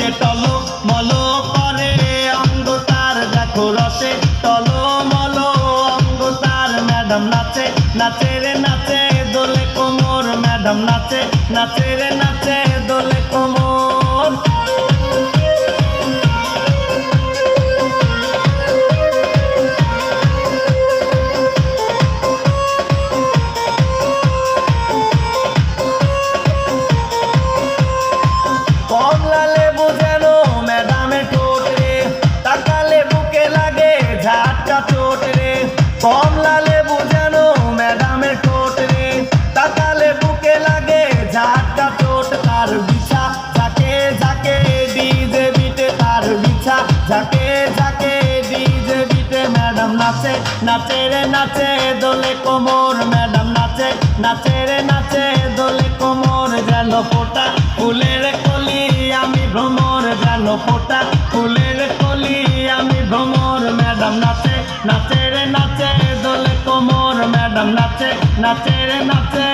রসে টলো, মলো করে ম্যাডাম নাচে নাচে দোলে কোমর ম্যাডাম নাচে নাচে রে নাচে দোলে কোমর কমলা লেবু যেন ম্যাডামের ঠোঁট। রে ঝাঁকে ঝাঁকে ডিজে বিটে ম্যাডাম নাচে। নাচে রে নাচে দোলে কোমর, ম্যাডাম নাচে। নাচে রে নাচে দোলে কোমর, যেন ফোটা। ফুলের কলি আমি ভ্রমর, যেন ফোটা। ফুলের নাচে নাচে রে নাচে